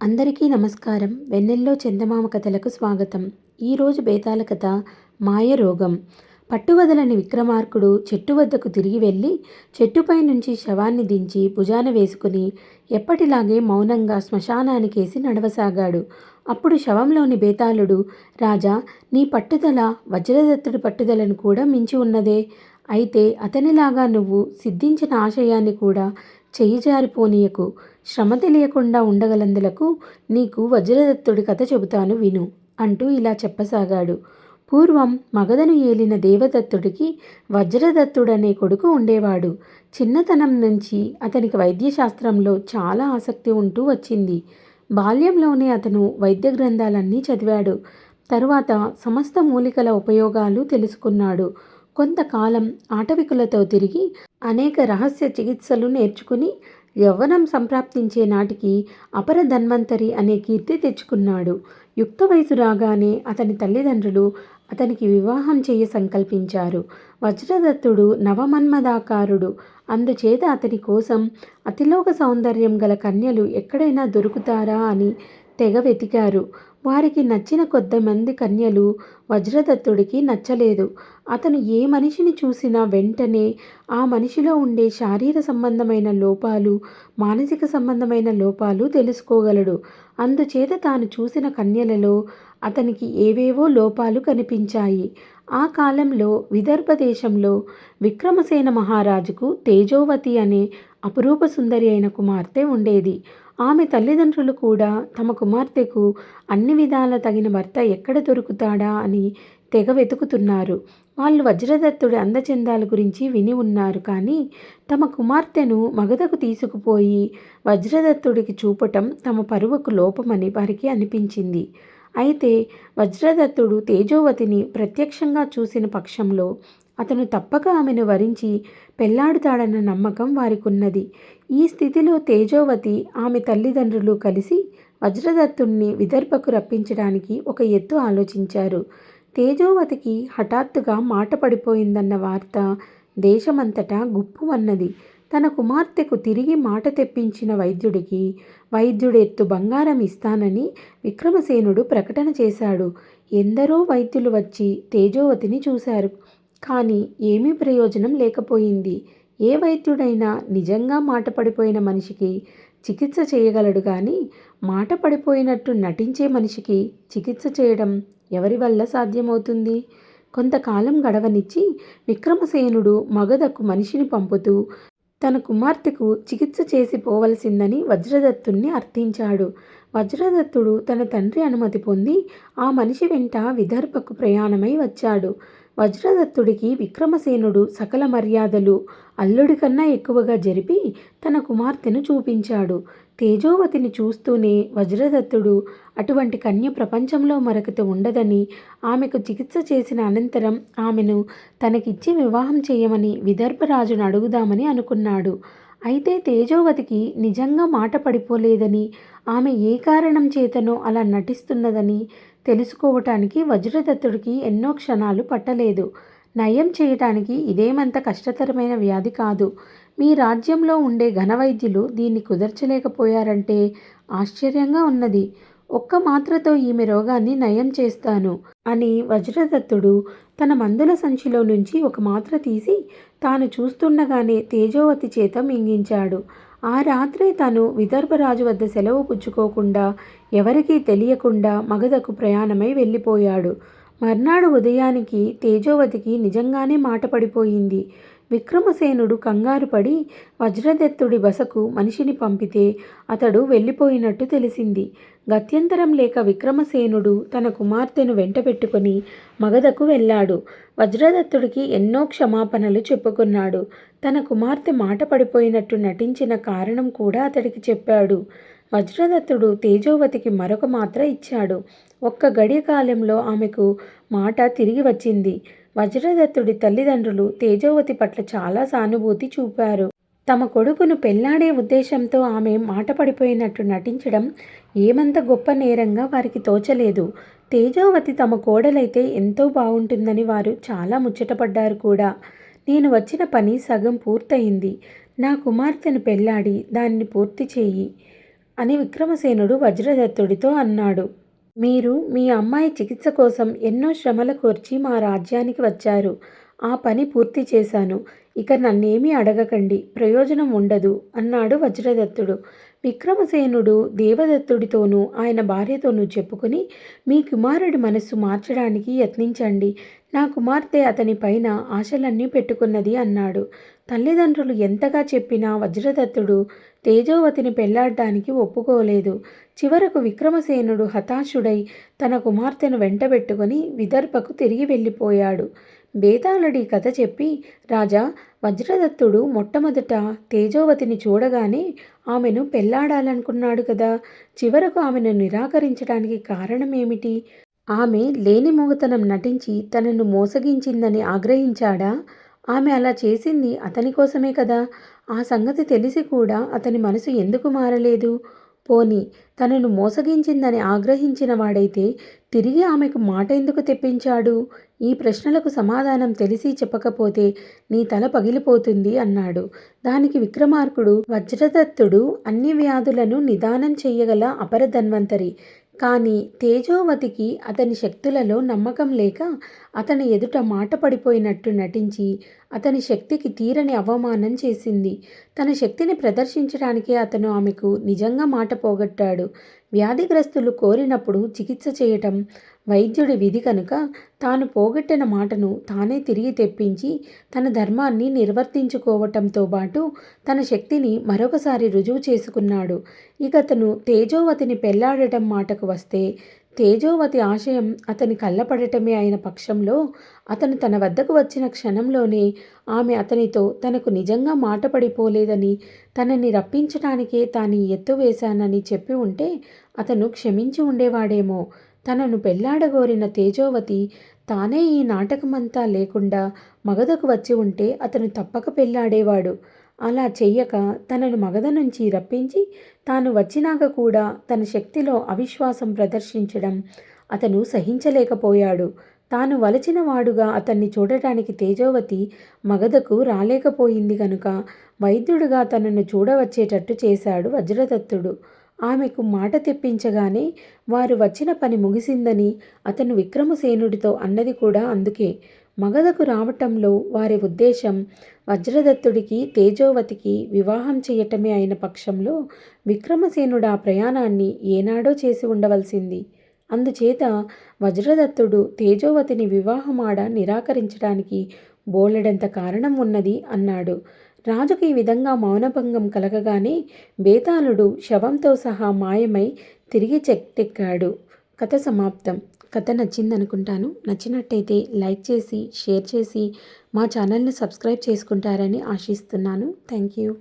అందరికీ నమస్కారం. వెన్నెల్లో చందమామ కథలకు స్వాగతం. ఈరోజు బేతాల కథ మాయ రోగం. పట్టువదలని విక్రమార్కుడు చెట్టు వద్దకు తిరిగి వెళ్ళి చెట్టుపై నుంచి శవాన్ని దించి భుజాన వేసుకుని ఎప్పటిలాగే మౌనంగా శ్మశానానికేసి నడవసాగాడు. అప్పుడు శవంలోని బేతాళుడు రాజా నీ పట్టుదల వజ్రదత్తుడి పట్టుదలను కూడా మించి ఉన్నదే. అయితే అతనిలాగా నువ్వు సిద్ధించిన ఆశయాన్ని కూడా చెయ్యి జారిపోనీయకు. శ్రమ తెలియకుండా ఉండగలందులకు నీకు వజ్రదత్తుడి కథ చెబుతాను విను అంటూ ఇలా చెప్పసాగాడు. పూర్వం మగధను ఏలిన దేవదత్తుడికి వజ్రదత్తుడనే కొడుకు ఉండేవాడు. చిన్నతనం నుంచి అతనికి వైద్యశాస్త్రంలో చాలా ఆసక్తి ఉంటూ వచ్చింది. బాల్యంలోనే అతను వైద్య గ్రంథాలన్నీ చదివాడు. తరువాత సమస్త మూలికల ఉపయోగాలు తెలుసుకున్నాడు. కొంతకాలం ఆటవికులతో తిరిగి అనేక రహస్య చికిత్సలు నేర్చుకుని యవ్వనం సంప్రాప్తించే నాటికి అపర ధన్వంతరి అనే కీర్తి తెచ్చుకున్నాడు. యుక్త వయసు రాగానే అతని తల్లిదండ్రులు అతనికి వివాహం చేయ సంకల్పించారు. వజ్రదత్తుడు నవమన్మదాకారుడు. అందుచేత అతని కోసం అతిలోక సౌందర్యం గల కన్యలు ఎక్కడైనా దొరుకుతారా అని తెగ వెతికారు. వారికి నచ్చిన కొద్దిమంది కన్యలు వజ్రదత్తుడికి నచ్చలేదు. అతను ఏ మనిషిని చూసినా వెంటనే ఆ మనిషిలో ఉండే శారీర సంబంధమైన లోపాలు మానసిక సంబంధమైన లోపాలు తెలుసుకోగలడు. అందుచేత తాను చూసిన కన్యలలో అతనికి ఏవేవో లోపాలు కనిపించాయి. ఆ కాలంలో విదర్భ దేశంలో విక్రమసేన మహారాజుకు తేజోవతి అనే అపురూప సుందరి అయిన కుమార్తె ఉండేది. ఆమె తల్లిదండ్రులు కూడా తమ కుమార్తెకు అన్ని విధాల తగిన భర్త ఎక్కడ దొరుకుతాడా అని తెగ వెతుకుతున్నారు. వాళ్ళు వజ్రదత్తుడి అందచందాల గురించి విని ఉన్నారు కానీ తమ కుమార్తెను మగధకు తీసుకుపోయి వజ్రదత్తుడికి చూపటం తమ పరువుకు లోపమని వారికి అనిపించింది. అయితే వజ్రదత్తుడు తేజోవతిని ప్రత్యక్షంగా చూసిన పక్షంలో అతను తప్పక ఆమెను వరించి పెళ్ళాడుతాడన్న నమ్మకం వారికున్నది. ఈ స్థితిలో తేజోవతి ఆమె తల్లిదండ్రులు కలిసి వజ్రదత్తుణ్ణి విదర్భకు రప్పించడానికి ఒక ఎత్తు ఆలోచించారు. తేజోవతికి హఠాత్తుగా మాట పడిపోయిందన్న వార్త దేశమంతటా గుప్పుమన్నది తన కుమార్తెకు తిరిగి మాట తెప్పించిన వైద్యుడికి వైద్యుడెత్తు బంగారం ఇస్తానని విక్రమసేనుడు ప్రకటన చేశాడు. ఎందరో వైద్యులు వచ్చి తేజోవతిని చూశారు. కానీ ఏమీ ప్రయోజనం లేకపోయింది. ఏ వైద్యుడైనా నిజంగా మాట పడిపోయిన మనిషికి చికిత్స చేయగలడు కానీ మాట పడిపోయినట్టు నటించే మనిషికి చికిత్స చేయడం ఎవరి వల్ల సాధ్యమవుతుంది? కొంతకాలం గడవనిచ్చి విక్రమసేనుడు మగధకు మనిషిని పంపుతూ తన కుమార్తెకు చికిత్స చేసి పోవలసిందని వజ్రదత్తుణ్ణి అర్థించాడు. వజ్రదత్తుడు తన తండ్రి అనుమతి పొంది ఆ మనిషి వెంట విదర్భకు ప్రయాణమై వచ్చాడు. వజ్రదత్తుడికి విక్రమసేనుడు సకల మర్యాదలు అల్లుడి కన్నా ఎక్కువగా జరిపి తన కుమార్తెను చూపించాడు. తేజోవతిని చూస్తూనే వజ్రదత్తుడు అటువంటి కన్య ప్రపంచంలో మరొకటి ఉండదని ఆమెకు చికిత్స చేసిన అనంతరం ఆమెను తనకిచ్చి వివాహం చేయమని విదర్భరాజును అడుగుదామని అనుకున్నాడు. అయితే తేజోవతికి నిజంగా మాట పడిపోలేదని ఆమె ఏ కారణం చేతనో అలా నటిస్తున్నదని తెలుసుకోవటానికి వజ్రదత్తుడికి ఎన్నో క్షణాలు పట్టలేదు. నయం చేయటానికి ఇదేమంత కష్టతరమైన వ్యాధి కాదు. మీ రాజ్యంలో ఉండే ఘనవైద్యులు దీన్ని కుదర్చలేకపోయారంటే ఆశ్చర్యంగా ఉన్నది. ఒక్క మాత్రతో ఈమె రోగాన్ని నయం చేస్తాను అని వజ్రదత్తుడు తన మందుల సంచిలో నుంచి ఒక మాత్ర తీసి తాను చూస్తుండగానే తేజోవతి చేత మింగించాడు. ఆ రాత్రే తను విదర్భరాజు వద్ద సెలవు పుచ్చుకోకుండా ఎవరికీ తెలియకుండా మగధకు ప్రయాణమై వెళ్ళిపోయాడు. మర్నాడు ఉదయానికి తేజోవతికి నిజంగానే మాట పడిపోయింది. విక్రమసేనుడు కంగారు పడి వజ్రదత్తుడి బసకు మనిషిని పంపితే అతడు వెళ్ళిపోయినట్టు తెలిసింది. గత్యంతరం లేక విక్రమసేనుడు తన కుమార్తెను వెంటబెట్టుకుని మగధకు వెళ్ళాడు. వజ్రదత్తుడికి ఎన్నో క్షమాపణలు చెప్పుకున్నాడు. తన కుమార్తె మాట పడిపోయినట్టు నటించిన కారణం కూడా అతడికి చెప్పాడు. వజ్రదత్తుడు తేజోవతికి మరొక మాత్ర ఇచ్చాడు. ఒక్క గడియ కాలంలో ఆమెకు మాట తిరిగి వచ్చింది. వజ్రదత్తుడి తల్లిదండ్రులు తేజోవతి పట్ల చాలా సానుభూతి చూపారు. తమ కొడుకును పెళ్ళాడే ఉద్దేశంతో ఆమె మాట పడిపోయినట్టు నటించడం ఏమంత గొప్ప నేరంగా వారికి తోచలేదు. తేజోవతి తమ కోడలైతే ఎంతో బాగుంటుందని వారు చాలా ముచ్చటపడ్డారు కూడా. నేను వచ్చిన పని సగం పూర్తయింది. నా కుమార్తెను పెళ్ళాడి దాన్ని పూర్తి చెయ్యి అని విక్రమసేనుడు వజ్రదత్తుడితో అన్నాడు. మీరు మీ అమ్మాయి చికిత్స కోసం ఎన్నో శ్రమల కోర్చి మా రాజ్యానికి వచ్చారు. ఆ పని పూర్తి చేశాను. ఇక నన్నేమీ అడగకండి. ప్రయోజనం ఉండదు అన్నాడు వజ్రదత్తుడు. విక్రమసేనుడు దేవదత్తుడితోనూ ఆయన భార్యతోనూ చెప్పుకుని మీ కుమారుడి మనస్సు మార్చడానికి యత్నించండి. నా కుమార్తె అతని పైన ఆశలన్నీ పెట్టుకున్నది అన్నాడు. తల్లిదండ్రులు ఎంతగా చెప్పినా వజ్రదత్తుడు తేజోవతిని పెళ్ళాడడానికి ఒప్పుకోలేదు. చివరకు విక్రమసేనుడు హతాశుడై తన కుమార్తెను వెంటబెట్టుకుని విదర్భకు తిరిగి వెళ్ళిపోయాడు. బేతాళుడి కథ చెప్పి రాజా వజ్రదత్తుడు మొట్టమొదట తేజోవతిని చూడగానే ఆమెను పెళ్ళాడాలనుకున్నాడు కదా. చివరకు ఆమెను నిరాకరించడానికి కారణమేమిటి? ఆమె లేని మూగతనం నటించి తనను మోసగించిందని ఆగ్రహించాడా? ఆమె అలా చేసింది అతని కోసమే కదా. ఆ సంగతి తెలిసి కూడా అతని మనసు ఎందుకు మారలేదు? పోని తనను మోసగించిందని ఆగ్రహించిన వాడైతే తిరిగి ఆమెకు మాట ఎందుకు తెప్పించాడు? ఈ ప్రశ్నలకు సమాధానం తెలిసి చెప్పకపోతే నీ తల పగిలిపోతుంది అన్నాడు. దానికి విక్రమార్కుడు వజ్రదత్తుడు అన్ని వ్యాధులను నిదానం చెయ్యగల అపరధన్వంతరి. కానీ తేజోవతికి అతని శక్తులలో నమ్మకం లేక అతని ఎదుట మాట పడిపోయినట్టు నటించి అతని శక్తికి తీరని అవమానం చేసింది. తన శక్తిని ప్రదర్శించడానికి అతను ఆమెకు నిజంగా మాట పోగొట్టాడు. వ్యాధిగ్రస్తులు కోరినప్పుడు చికిత్స చేయటం వైద్యుడి విధి కనుక తాను పోగొట్టిన మాటను తానే తిరిగి తెప్పించి తన ధర్మాన్ని నిర్వర్తించుకోవటంతో పాటు తన శక్తిని మరొకసారి రుజువు చేసుకున్నాడు. ఇక అతను తేజోవతిని పెళ్ళాడటం మాటకు వస్తే తేజోవతి ఆశయం అతని కళ్ళపడటమే అయిన పక్షంలో అతను తన వద్దకు వచ్చిన క్షణంలోనే ఆమె అతనితో తనకు నిజంగా మాట పడిపోలేదని తనని రప్పించడానికే తాను ఎత్తు వేశానని చెప్పి ఉంటే అతను క్షమించి ఉండేవాడేమో. తనను పెళ్ళాడగోరిన తేజోవతి తానే ఈ నాటకమంతా లేకుండా మగధకు వచ్చి ఉంటే అతను తప్పక పెళ్ళాడేవాడు. అలా చెయ్యక తనను మగధ నుంచి రప్పించి తాను వచ్చినాక కూడా తన శక్తిలో అవిశ్వాసం ప్రదర్శించడం అతను సహించలేకపోయాడు. తాను వలచిన వాడుగా అతన్ని చూడటానికి తేజోవతి మగధకు రాలేకపోయింది కనుక వైద్యుడుగా తనను చూడవచ్చేటట్టు చేశాడు వజ్రదత్తుడు. ఆమెకు మాట తెప్పించగానే వారు వచ్చిన పని ముగిసిందని అతను విక్రమసేనుడితో అన్నది కూడా అందుకే. మగధకు రావటంలో వారి ఉద్దేశం వజ్రదత్తుడికి తేజోవతికి వివాహం చేయటమే అయిన పక్షంలో విక్రమసేనుడు ఆ ప్రయాణాన్ని ఏనాడో చేసి ఉండవలసింది. అందుచేత వజ్రదత్తుడు తేజోవతిని వివాహమాడ నిరాకరించడానికి బోలెడంత కారణం ఉన్నది అన్నాడు. రాజుకి ఈ విధంగా మౌనభంగం కలగగానే బేతాళుడు శవంతో సహా మాయమై తిరిగి చెక్కెక్కాడు కథ సమాప్తం. కథ నచ్చిందనుకుంటాను. నచ్చినట్టయితే లైక్ చేసి షేర్ చేసి మా ఛానల్ని సబ్స్క్రైబ్ చేసుకుంటారని ఆశిస్తున్నాను. Thank you.